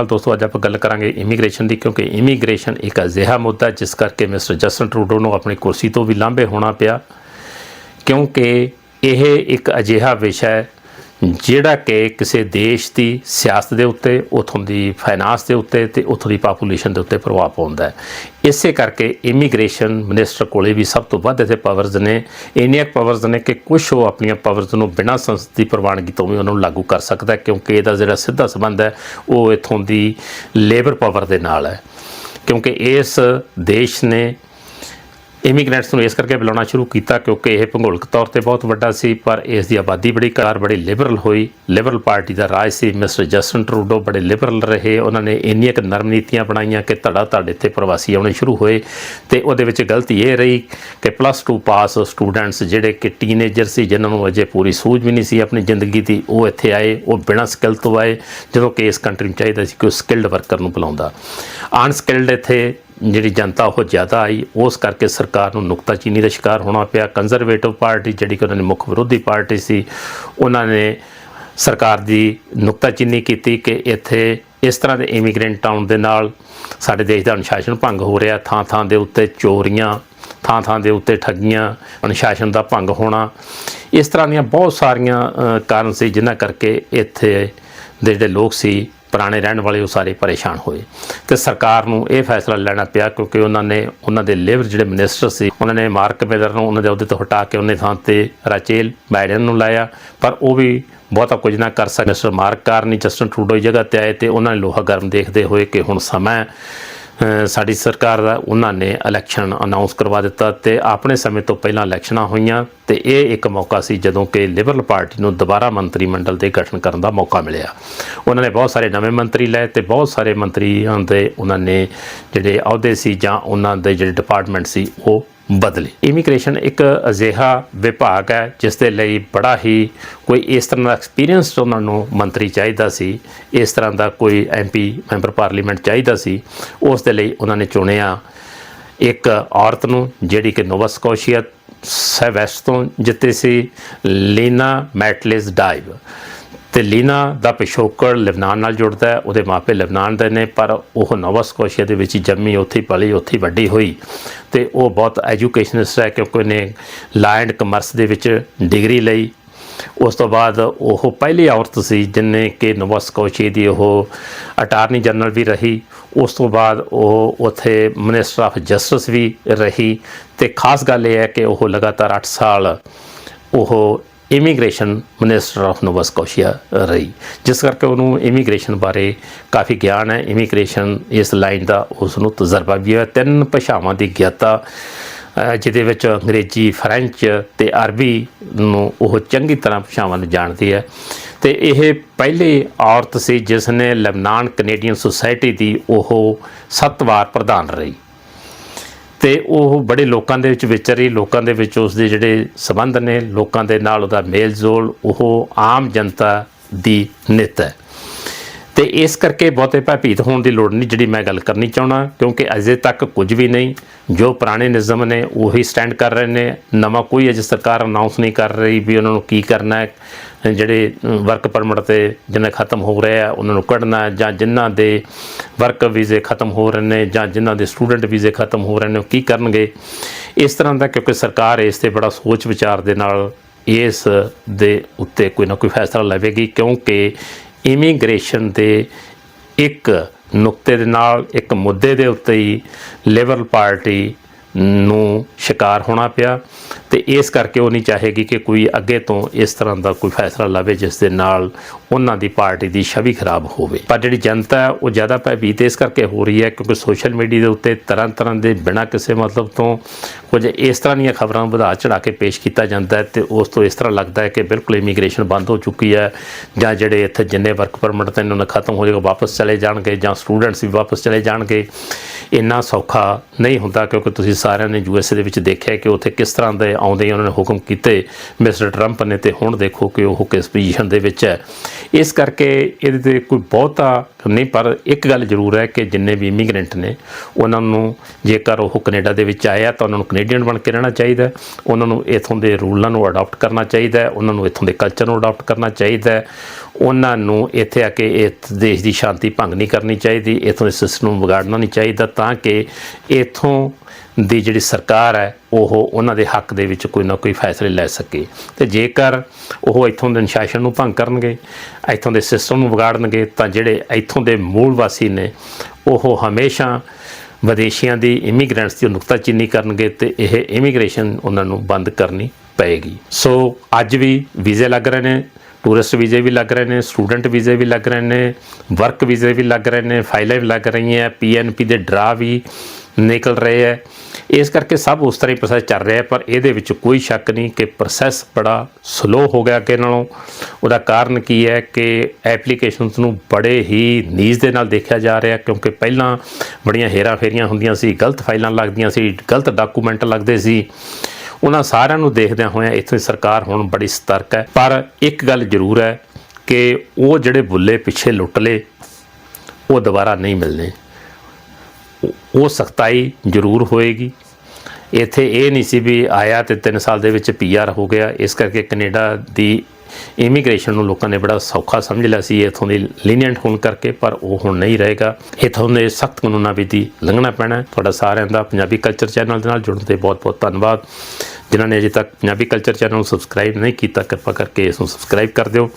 ਅਕਾਲ ਦੋਸਤੋ ਅੱਜ ਆਪਾਂ ਗੱਲ ਕਰਾਂਗੇ ਇਮੀਗ੍ਰੇਸ਼ਨ ਦੀ, ਕਿਉਂਕਿ ਇਮੀਗ੍ਰੇਸ਼ਨ ਇੱਕ ਅਜਿਹਾ ਮੁੱਦਾ ਜਿਸ ਕਰਕੇ ਮਿਸਟਰ ਜਸਟਨ ਟਰੂਡੋ ਨੂੰ ਆਪਣੀ ਕੁਰਸੀ ਤੋਂ ਵੀ ਲਾਂਭੇ ਹੋਣਾ ਪਿਆ। ਕਿਉਂਕਿ ਇਹ ਇੱਕ ਅਜਿਹਾ ਵਿਸ਼ਾ ਹੈ ਜਿਹੜਾ ਕਿ ਕਿਸੇ ਦੇਸ਼ ਦੀ ਸਿਆਸਤ ਦੇ ਉੱਤੇ, ਉਥੋਂ ਦੀ ਫਾਈਨਾਂਸ ਦੇ ਉੱਤੇ ਤੇ ਉਥੋਂ ਦੀ ਪਾਪੂਲੇਸ਼ਨ ਦੇ ਉੱਤੇ ਪ੍ਰਭਾਵ ਪਾਉਂਦਾ ਹੈ। ਇਸੇ ਕਰਕੇ ਇਮੀਗ੍ਰੇਸ਼ਨ ਮਿਨਿਸਟਰ ਕੋਲੇ ਵੀ ਸਭ ਤੋਂ ਵੱਧ ਇੱਥੇ ਪਾਵਰਸ ਨੇ। ਇੰਨੀਆਂ ਪਾਵਰਸ ਨੇ ਕਿ ਕੁਝ ਉਹ ਆਪਣੀਆਂ ਪਾਵਰਸ ਨੂੰ ਬਿਨਾਂ ਸੰਸਦ ਦੀ ਪ੍ਰਵਾਨਗੀ ਤੋਂ ਵੀ ਉਹਨਾਂ ਨੂੰ ਲਾਗੂ ਕਰ ਸਕਦਾ ਹੈ, ਕਿਉਂਕਿ ਇਹਦਾ ਜਿਹੜਾ ਸਿੱਧਾ ਸੰਬੰਧ ਹੈ, ਉਹ ਇਥੋਂ ਦੀ ਲੇਬਰ ਪਾਵਰ ਦੇ ਨਾਲ ਹੈ। ਕਿਉਂਕਿ ਇਸ ਦੇਸ਼ ਨੇ ਇਮੀਗ੍ਰੈਂਟਸ ਨੂੰ ਇਸ ਕਰਕੇ ਬੁਲਾਉਣਾ ਸ਼ੁਰੂ ਕੀਤਾ ਕਿਉਂਕਿ ਇਹ ਭੂਗੋਲਿਕ ਤੌਰ ਤੇ ਬਹੁਤ ਵੱਡਾ ਸੀ, ਪਰ ਇਸ ਦੀ ਆਬਾਦੀ ਬੜੀ ਕਾਰ ਬੜੀ ਲਿਬਰਲ ਹੋਈ। ਲਿਬਰਲ ਪਾਰਟੀ ਦਾ ਰਾਜ ਸੀ ਮਿਸਟਰ ਜਸਟਨ ਟਰੂਡੋ ਬੜੇ ਲਿਬਰਲ ਰਹੇ। ਉਹਨਾਂ ਨੇ ਇੰਨੀਆਂ ਕੁ ਨਰਮ ਨੀਤੀਆਂ ਬਣਾਈਆਂ ਕਿ ਧੜਾ ਧੜ ਇੱਥੇ ਪ੍ਰਵਾਸੀ ਆਉਣੇ ਸ਼ੁਰੂ ਹੋਏ ਤੇ ਉਹਦੇ ਵਿੱਚ ਗਲਤੀ ਇਹ ਰਹੀ ਕਿ ਪਲੱਸ 2 ਪਾਸ ਸਟੂਡੈਂਟਸ ਜਿਹੜੇ ਕਿ ਟੀਨੇਜਰ ਸੀ, ਜਿਨ੍ਹਾਂ ਨੂੰ ਅਜੇ ਪੂਰੀ ਸੂਝ ਵੀ ਨਹੀਂ ਸੀ ਆਪਣੀ ਜ਼ਿੰਦਗੀ ਦੀ, ਉਹ ਇੱਥੇ ਆਏ, ਉਹ ਬਿਨਾਂ ਸਕਿੱਲ ਤੋਂ ਆਏ, ਜਦੋਂ ਕਿ ਇਸ ਕੰਟਰੀ ਨੂੰ ਚਾਹੀਦਾ ਸੀ ਕਿ ਉਹ ਸਕਿੱਲਡ ਵਰਕਰ ਨੂੰ ਬੁਲਾਉਂਦਾ। ਅਨਸਕਿਲਡ ਇੱਥੇ ਜਿਹੜੀ ਜਨਤਾ ਉਹ ਜ਼ਿਆਦਾ ਆਈ, ਉਸ ਕਰਕੇ ਸਰਕਾਰ ਨੂੰ ਨੁਕਤਾਚੀਨੀ ਦਾ ਸ਼ਿਕਾਰ ਹੋਣਾ ਪਿਆ। ਕੰਜ਼ਰਵੇਟਿਵ ਪਾਰਟੀ ਜਿਹੜੀ ਕਿ ਉਹਨਾਂ ਨੇ ਮੁੱਖ ਵਿਰੋਧੀ ਪਾਰਟੀ ਸੀ, ਉਹਨਾਂ ਨੇ ਸਰਕਾਰ ਦੀ ਨੁਕਤਾਚੀਨੀ ਕੀਤੀ ਕਿ ਇੱਥੇ ਇਸ ਤਰ੍ਹਾਂ ਦੇ ਇਮੀਗ੍ਰੈਂਟ ਆਉਣ ਦੇ ਨਾਲ ਸਾਡੇ ਦੇਸ਼ ਦਾ ਅਨੁਸ਼ਾਸਨ ਭੰਗ ਹੋ ਰਿਹਾ। ਥਾਂ ਥਾਂ ਦੇ ਉੱਤੇ ਚੋਰੀਆਂ ਥਾਂ ਥਾਂ ਦੇ ਉੱਤੇ ਠੱਗੀਆਂ, ਅਨੁਸ਼ਾਸਨ ਦਾ ਭੰਗ ਹੋਣਾ। ਇਸ ਤਰ੍ਹਾਂ ਦੀਆਂ ਬਹੁਤ ਸਾਰੀਆਂ ਕਾਰਨ ਸੀ, ਜਿਨ੍ਹਾਂ ਕਰਕੇ ਇੱਥੇ ਦੇ ਜਿਹੜੇ ਲੋਕ ਸੀ ਪੁਰਾਣੇ ਰਹਿਣ ਵਾਲੇ ਉਹ ਸਾਰੇ ਪਰੇਸ਼ਾਨ ਹੋਏ। ਤੇ ਸਰਕਾਰ ਨੂੰ ਇਹ ਫੈਸਲਾ ਲੈਣਾ ਪਿਆ ਕਿਉਂਕਿ ਉਹਨਾਂ ਨੇ, ਉਹਨਾਂ ਦੇ ਲੇਬਰ ਜਿਹੜੇ ਮਿਨਿਸਟਰ ਸੀ, ਉਹਨਾਂ ਨੇ ਮਾਰਕ ਮੇਦਰ ਨੂੰ ਉਹਨਾਂ ਦੇ ਅਹੁਦੇ ਤੋਂ ਹਟਾ ਕੇ ਉਹਨੇ ਥਾਂ ਤੇ ਰਾਚੇਲ ਬਾਈਡਨ ਨੂੰ ਲਾਇਆ। ਪਰ ਉਹ ਵੀ ਬਹੁਤਾ ਕੁਝ ਨਾ ਕਰ ਸਕੇ। Mister Mark Carney, Justin Trudeau ਦੀ ਜਗ੍ਹਾ ਤੇ ਆਏ ਤੇ ਉਹਨਾਂ ਨੇ ਲੋਹਾ ਗਰਮ ਦੇਖਦੇ ਹੋਏ ਕਿ ਹੁਣ ਸਮਾਂ ਸਾਡੀ ਸਰਕਾਰ ਦਾ, ਉਹਨਾਂ ਨੇ ਇਲੈਕਸ਼ਨ ਅਨਾਉਂਸ ਕਰਵਾ ਦਿੱਤਾ ਤੇ ਆਪਣੇ ਸਮੇਂ ਤੋਂ ਪਹਿਲਾਂ ਇਲੈਕਸ਼ਨਾਂ ਹੋਈਆਂ ਤੇ ਇਹ ਇੱਕ ਮੌਕਾ ਸੀ ਜਦੋਂ ਕਿ ਲਿਬਰਲ ਪਾਰਟੀ ਨੂੰ ਦੁਬਾਰਾ ਮੰਤਰੀ ਮੰਡਲ ਦੇ ਗਠਨ ਕਰਨ ਦਾ ਮੌਕਾ ਮਿਲਿਆ। ਉਹਨਾਂ ਨੇ ਬਹੁਤ ਸਾਰੇ ਨਵੇਂ ਮੰਤਰੀ ਲਏ ਤੇ ਬਹੁਤ ਸਾਰੇ ਮੰਤਰੀਆਂ ਦੇ ਉਹਨਾਂ ਨੇ ਜਿਹੜੇ ਅਹੁਦੇ ਸੀ ਜਾਂ ਉਹਨਾਂ ਦੇ ਜਿਹੜੇ ਡਿਪਾਰਟਮੈਂਟ ਸੀ, ਉਹ ਬਦਲੇ। ਇਮੀਗ੍ਰੇਸ਼ਨ ਇੱਕ ਅਜਿਹਾ ਵਿਭਾਗ ਹੈ, ਜਿਸ ਦੇ ਲਈ ਬੜਾ ਹੀ ਕੋਈ ਇਸ ਤਰ੍ਹਾਂ ਦਾ ਐਕਸਪੀਰੀਅੰਸ ਉਹਨਾਂ ਨੂੰ ਮੰਤਰੀ ਚਾਹੀਦਾ ਸੀ, ਇਸ ਤਰ੍ਹਾਂ ਦਾ ਕੋਈ ਐਮਪੀ ਮੈਂਬਰ ਪਾਰਲੀਮੈਂਟ ਚਾਹੀਦਾ ਸੀ, ਉਸ ਦੇ ਲਈ ਉਹਨਾਂ ਨੇ ਚੁਣਿਆ ਇੱਕ ਔਰਤ ਨੂੰ, ਜਿਹੜੀ ਕਿ ਨੋਵਾ ਸਕੋਸ਼ੀਆ ਸ ਤੋਂ ਜਿੱਤੇ ਸੀ, ਲੀਨਾ ਮੈਟਲਿਸ ਡਾਈਵ। ਤੇ ਲੀਨਾ ਦਾ ਪਿਛੋਕੜ ਲਿਬਨਾਨ ਨਾਲ ਜੁੜਦਾ ਹੈ, ਉਹਦੇ ਮਾਪੇ ਲਿਬਨਾਨ ਦੇ ਨੇ, ਪਰ ਉਹ ਨੋਵਾ ਸਕੋਸ਼ੀਆ ਦੇ ਵਿੱਚ ਜੰਮੀ, ਉੱਥੇ ਪਲੀ, ਉੱਥੇ ਵੱਡੀ ਹੋਈ ਤੇ ਉਹ ਬਹੁਤ ਐਜੂਕੇਸ਼ਨਿਸਟ ਹੈ ਕਿਉਂਕਿ ਉਹਨੇ ਲਾ ਐਂਡ ਕਮਰਸ ਦੇ ਵਿੱਚ ਡਿਗਰੀ ਲਈ। ਉਸ ਤੋਂ ਬਾਅਦ ਉਹ ਪਹਿਲੀ ਔਰਤ ਸੀ ਜਿਨੇ ਕਿ ਨੋਵਾ ਸਕੋਸ਼ੀਆ ਦੀ ਉਹ ਅਟਾਰਨੀ ਜਨਰਲ ਵੀ ਰਹੀ। ਉਸ ਤੋਂ ਬਾਅਦ ਉਹ ਉੱਥੇ ਮਿਨਿਸਟਰ ਆਫ ਜਸਟਿਸ ਵੀ ਰਹੀ ਤੇ ਖਾਸ ਗੱਲ ਇਹ ਹੈ ਕਿ ਉਹ ਲਗਾਤਾਰ 8 ਸਾਲ ਉਹ immigration minister of Nova Scotia ਰਹੀ, ਜਿਸ ਕਰਕੇ ਉਹਨੂੰ ਇਮੀਗ੍ਰੇਸ਼ਨ ਬਾਰੇ ਕਾਫੀ ਗਿਆਨ ਹੈ। ਇਮੀਗ੍ਰੇਸ਼ਨ ਇਸ ਲਾਈਨ ਦਾ ਉਸ ਨੂੰ ਤਜਰਬਾ ਵੀ ਹੈ ਤਿੰਨ ਭਾਸ਼ਾਵਾਂ ਦੀ ਗਿਆਤਾ ਜਿਹਦੇ ਵਿੱਚ ਅੰਗਰੇਜ਼ੀ ਫ੍ਰੈਂਚ ਤੇ ਅਰਬੀ ਨੂੰ ਉਹ ਚੰਗੀ ਤਰ੍ਹਾਂ ਭਾਸ਼ਾਵਾਂ ਨੂੰ ਜਾਣਦੀ ਹੈ। ਤੇ ਇਹ ਪਹਿਲੀ ਔਰਤ ਸੀ ਜਿਸ ਨੇ ਲਬਨਾਨ ਕੈਨੇਡੀਅਨ ਸੁਸਾਇਟੀ ਦੀ ਉਹ ਸੱਤ ਵਾਰ ਪ੍ਰਧਾਨ ਰਹੀ। ਤੇ ਉਹ ਬੜੇ ਲੋਕਾਂ ਦੇ ਵਿੱਚ ਵਿਚਰੀ ਲੋਕਾਂ ਦੇ ਵਿੱਚ ਉਸ ਦੇ ਜਿਹੜੇ ਸਬੰਧ ਨੇ, ਲੋਕਾਂ ਦੇ ਨਾਲ ਉਹਦਾ ਮੇਲ ਜੋਲ ਉਹ ਆਮ ਜਨਤਾ ਦੀ ਨਿਤ ਹੈ। ਤੇ ਇਸ ਕਰਕੇ ਬਹੁਤੇ ਭੈਭੀਤ ਹੋਣ ਦੀ ਲੋੜ ਨਹੀਂ ਜਿਹੜੀ ਮੈਂ ਗੱਲ ਕਰਨੀ ਚਾਹਣਾ ਕਿਉਂਕਿ ਅਜੇ ਤੱਕ ਕੁਝ ਵੀ ਨਹੀਂ। ਜੋ ਪੁਰਾਣੇ ਨਿਯਮ ਨੇ, ਉਹੀ ਸਟੈਂਡ ਕਰ ਰਹੇ ਨੇ। ਨਵਾਂ ਕੋਈ ਅਜੇ ਸਰਕਾਰ ਅਨਾਉਂਸ ਨਹੀਂ ਕਰ ਰਹੀ ਵੀ ਉਹਨਾਂ ਨੂੰ ਕੀ ਕਰਨਾ ਹੈ। ਜਿਹੜੇ ਵਰਕ ਪਰਮਿਟ ਤੇ ਜਿਹਨੇ ਖਤਮ ਹੋ ਰਹੇ ਆ, ਉਹਨਾਂ ਨੂੰ ਕੱਢਣਾ ਜਾਂ ਜਿਨ੍ਹਾਂ ਦੇ ਵਰਕ ਵੀਜ਼ੇ ਖਤਮ ਹੋ ਰਹੇ ਨੇ, ਜਾਂ ਜਿਨ੍ਹਾਂ ਦੇ ਸਟੂਡੈਂਟ ਵੀਜ਼ੇ ਖਤਮ ਹੋ ਰਹੇ ਨੇ, ਉਹ ਕੀ ਕਰਨਗੇ? ਇਸ ਤਰ੍ਹਾਂ ਦਾ ਕਿਉਂਕਿ ਸਰਕਾਰ ਇਸ ਤੇ ਬੜਾ ਸੋਚ ਵਿਚਾਰ ਦੇ ਨਾਲ ਇਸ ਦੇ ਉੱਤੇ ਕੋਈ ਨਾ ਕੋਈ ਫੈਸਲਾ ਲਵੇਗੀ, ਕਿਉਂਕਿ ਇਮੀਗ੍ਰੇਸ਼ਨ ਦੇ ਇੱਕ ਨੁਕਤੇ ਦੇ ਨਾਲ ਇੱਕ ਮੁੱਦੇ ਦੇ ਉੱਤੇ ਹੀ ਲਿਬਰਲ ਪਾਰਟੀ ਨੂੰ ਸ਼ਿਕਾਰ ਹੋਣਾ ਪਿਆ ਤੇ ਇਸ ਕਰਕੇ ਉਹ ਨਹੀਂ ਚਾਹੇਗੀ ਕਿ ਕੋਈ ਅੱਗੇ ਤੋਂ ਇਸ ਤਰ੍ਹਾਂ ਦਾ ਕੋਈ ਫੈਸਲਾ ਲਵੇ ਜਿਸ ਦੇ ਨਾਲ ਉਹਨਾਂ ਦੀ ਪਾਰਟੀ ਦੀ ਛਵੀ ਖਰਾਬ ਹੋਵੇ। ਪਰ ਜਿਹੜੀ ਜਨਤਾ ਹੈ, ਉਹ ਜ਼ਿਆਦਾ ਭੈਭੀਤ ਇਸ ਕਰਕੇ ਹੋ ਰਹੀ ਹੈ ਕਿਉਂਕਿ ਸੋਸ਼ਲ ਮੀਡੀਆ ਦੇ ਉੱਤੇ ਤਰ੍ਹਾਂ ਤਰ੍ਹਾਂ ਦੇ ਬਿਨਾਂ ਕਿਸੇ ਮਤਲਬ ਤੋਂ ਕੁਝ ਇਸ ਤਰ੍ਹਾਂ ਦੀਆਂ ਖਬਰਾਂ ਵਧਾ ਚੜਾ ਕੇ ਪੇਸ਼ ਕੀਤਾ ਜਾਂਦਾ ਹੈ ਤੇ ਉਸ ਤੋਂ ਇਸ ਤਰ੍ਹਾਂ ਲੱਗਦਾ ਹੈ ਕਿ ਬਿਲਕੁਲ ਇਮੀਗ੍ਰੇਸ਼ਨ ਬੰਦ ਹੋ ਚੁੱਕੀ ਹੈ ਜਾਂ ਜਿਹੜੇ ਇੱਥੇ ਜਿੰਨੇ ਵਰਕ ਪਰਮਿਟ ਤੇ ਇਹਨਾਂ ਨੂੰ ਖਤਮ ਹੋ ਜਾਏਗਾ, ਵਾਪਸ ਚਲੇ ਜਾਣਗੇ ਜਾਂ ਸਟੂਡੈਂਟਸ ਵੀ ਵਾਪਸ ਚਲੇ ਜਾਣਗੇ। ਇੰਨਾ ਸੌਖਾ ਨਹੀਂ ਹੁੰਦਾ ਕਿਉਂਕਿ ਤੁਸੀਂ ਸਾਰਿਆਂ ਨੇ ਯੂਐਸਏ ਦੇ ਵਿੱਚ ਦੇਖਿਆ ਕਿ ਉੱਥੇ ਕਿਸ ਤਰ੍ਹਾਂ ਦੇ ਆਉਂਦੇ ਹੀ ਉਹਨਾਂ ਨੇ ਹੁਕਮ ਕੀਤੇ। ਮਿਸਟਰ ਟਰੰਪ ਨੇ ਤੇ ਹੁਣ ਦੇਖੋ ਕਿ ਉਹ ਕਿਸ ਪੋਜੀਸ਼ਨ ਦੇ ਵਿੱਚ ਹੈ। ਇਸ ਕਰਕੇ ਇਹਦੇ ਤੇ ਕੋਈ ਬਹੁਤਾ ਨਹੀਂ, ਪਰ ਇੱਕ ਗੱਲ ਜ਼ਰੂਰ ਹੈ ਕਿ ਜਿੰਨੇ ਵੀ ਇਮੀਗ੍ਰੈਂਟ ਨੇ, ਉਹਨਾਂ ਨੂੰ ਜੇਕਰ ਉਹ ਕੈਨੇਡਾ ਦੇ ਵਿੱਚ ਆਏ ਆ, ਤਾਂ ਉਹਨਾਂ ਨੂੰ ਕੈਨੇਡੀਅਨ ਬਣ ਕੇ ਰਹਿਣਾ ਚਾਹੀਦਾ ਉਹਨਾਂ ਨੂੰ ਇਥੋਂ ਦੇ ਰੂਲਾਂ ਨੂੰ ਅਡਾਪਟ ਕਰਨਾ ਚਾਹੀਦਾ ਉਹਨਾਂ ਨੂੰ ਇਥੋਂ ਦੇ ਕਲਚਰ ਨੂੰ ਅਡਾਪਟ ਕਰਨਾ ਚਾਹੀਦਾ ਉਹਨਾਂ ਨੂੰ ਇੱਥੇ ਆ ਕੇ ਇਸ ਦੇਸ਼ ਦੀ ਸ਼ਾਂਤੀ ਭੰਗ ਨਹੀਂ ਕਰਨੀ ਚਾਹੀਦੀ। ਇਥੋਂ ਦੇ ਸਿਸਟਮ ਨੂੰ ਵਿਗਾੜਨਾ ਨਹੀਂ ਚਾਹੀਦਾ, ਤਾਂ ਕਿ ਇਥੋਂ ਦੀ ਜਿਹੜੀ ਸਰਕਾਰ ਹੈ, ਉਹ ਉਹਨਾਂ ਦੇ ਹੱਕ ਦੇ ਵਿੱਚ ਕੋਈ ਨਾ ਕੋਈ ਫੈਸਲੇ ਲੈ ਸਕੇ। ਤੇ ਜੇਕਰ ਉਹ ਇੱਥੋਂ ਦੇ ਅਨੁਸ਼ਾਸਨ ਨੂੰ ਭੰਗ ਕਰਨਗੇ, ਇੱਥੋਂ ਦੇ ਸਿਸਟਮ ਨੂੰ ਵਿਗਾੜਨਗੇ, ਤਾਂ ਜਿਹੜੇ ਇੱਥੋਂ ਦੇ ਮੂਲ ਵਾਸੀ ਨੇ, ਉਹ ਹਮੇਸ਼ਾ ਵਿਦੇਸ਼ੀਆਂ ਦੀ ਇਮੀਗ੍ਰੈਂਟਸ ਦੀ ਨੁਕਤਾਚੀਨੀ ਕਰਨਗੇ ਤੇ ਇਹ ਇਮੀਗ੍ਰੇਸ਼ਨ ਉਹਨਾਂ ਨੂੰ ਬੰਦ ਕਰਨੀ ਪਏਗੀ। ਸੋ ਅੱਜ ਵੀ ਵੀਜ਼ੇ ਲੱਗ ਰਹੇ ਨੇ ਟੂਰਿਸਟ ਵੀਜ਼ੇ ਵੀ ਲੱਗ ਰਹੇ ਨੇ ਸਟੂਡੈਂਟ ਵੀਜ਼ੇ ਵੀ ਲੱਗ ਰਹੇ ਨੇ ਵਰਕ ਵੀਜ਼ੇ ਵੀ ਲੱਗ ਰਹੇ ਨੇ ਫਾਈਲਾਂ ਵੀ ਲੱਗ ਰਹੀਆਂ ਪੀਐਨਪੀ ਦੇ ਡਰਾ ਵੀ ਨਿਕਲ ਰਹੇ ਹੈ। ਇਸ ਕਰਕੇ ਸਭ ਉਸ ਤਰ੍ਹਾਂ ਹੀ ਪ੍ਰੋਸੈਸ ਚੱਲ ਰਿਹਾ ਪਰ ਇਹਦੇ ਵਿੱਚ ਕੋਈ ਸ਼ੱਕ ਨਹੀਂ ਕਿ ਪ੍ਰੋਸੈਸ ਬੜਾ ਸਲੋ ਹੋ ਗਿਆ ਅੱਗੇ ਨਾਲੋਂ। ਉਹਦਾ ਕਾਰਨ ਕੀ ਹੈ ਕਿ ਐਪਲੀਕੇਸ਼ਨਸ ਨੂੰ ਬੜੇ ਹੀ ਨੀਜ਼ ਦੇ ਨਾਲ ਦੇਖਿਆ ਜਾ ਰਿਹਾ ਕਿਉਂਕਿ ਪਹਿਲਾਂ ਬੜੀਆਂ ਹੇਰਾ ਫੇਰੀਆਂ ਹੁੰਦੀਆਂ ਸੀ, ਗਲਤ ਫਾਈਲਾਂ ਲੱਗਦੀਆਂ ਸੀ, ਗਲਤ ਡਾਕੂਮੈਂਟ ਲੱਗਦੇ ਸੀ। ਉਹਨਾਂ ਸਾਰਿਆਂ ਨੂੰ ਦੇਖਦਿਆਂ ਹੋਇਆਂ ਇੱਥੇ ਸਰਕਾਰ ਹੁਣ ਬੜੀ ਸਤਰਕ ਹੈ। ਪਰ ਇੱਕ ਗੱਲ ਜ਼ਰੂਰ ਹੈ ਕਿ ਉਹ ਜਿਹੜੇ ਬੁੱਲੇ ਪਿੱਛੇ ਲੁੱਟ ਲਏ, ਉਹ ਦੁਬਾਰਾ ਨਹੀਂ ਮਿਲਣੇ। ਉਹ- ਸਖਤਾਈ ਜ਼ਰੂਰ ਹੋਏਗੀ। ਇੱਥੇ ਇਹ ਨਹੀਂ ਸੀ ਵੀ ਆਇਆ ਤੇ 3 ਸਾਲ ਦੇ ਵਿੱਚ ਪੀਆਰ ਹੋ ਗਿਆ। ਇਸ ਕਰਕੇ ਕੈਨੇਡਾ ਦੀ ਇਮੀਗ੍ਰੇਸ਼ਨ ਨੂੰ ਲੋਕਾਂ ਨੇ ਬੜਾ ਸੌਖਾ ਸਮਝ ਲਿਆ ਸੀ। ਇਥੋਂ ਦੀ ਲੀਨੀਅੰਟ ਹੋਣ ਕਰਕੇ, ਪਰ ਉਹ ਹੁਣ ਨਹੀਂ ਰਹੇਗਾ। ਇਥੋਂ ਦੇ ਸਖਤ ਕਾਨੂੰਨਾਂ ਵੀ ਦੀ ਲੰਘਣਾ ਪੈਣਾ ਤੁਹਾਡਾ ਸਾਰਿਆਂ ਦਾ ਪੰਜਾਬੀ ਕਲਚਰ ਚੈਨਲ ਦੇ ਨਾਲ ਜੁੜਨ ਤੇ ਬਹੁਤ-ਬਹੁਤ ਧੰਨਵਾਦ। ਜਿਨ੍ਹਾਂ ਨੇ ਅਜੇ ਤੱਕ ਪੰਜਾਬੀ ਕਲਚਰ ਚੈਨਲ ਨੂੰ ਸਬਸਕ੍ਰਾਈਬ ਨਹੀਂ ਕੀਤਾ, ਕਿਰਪਾ ਕਰਕੇ ਇਸ ਨੂੰ ਸਬਸਕ੍ਰਾਈਬ ਕਰ ਦਿਓ।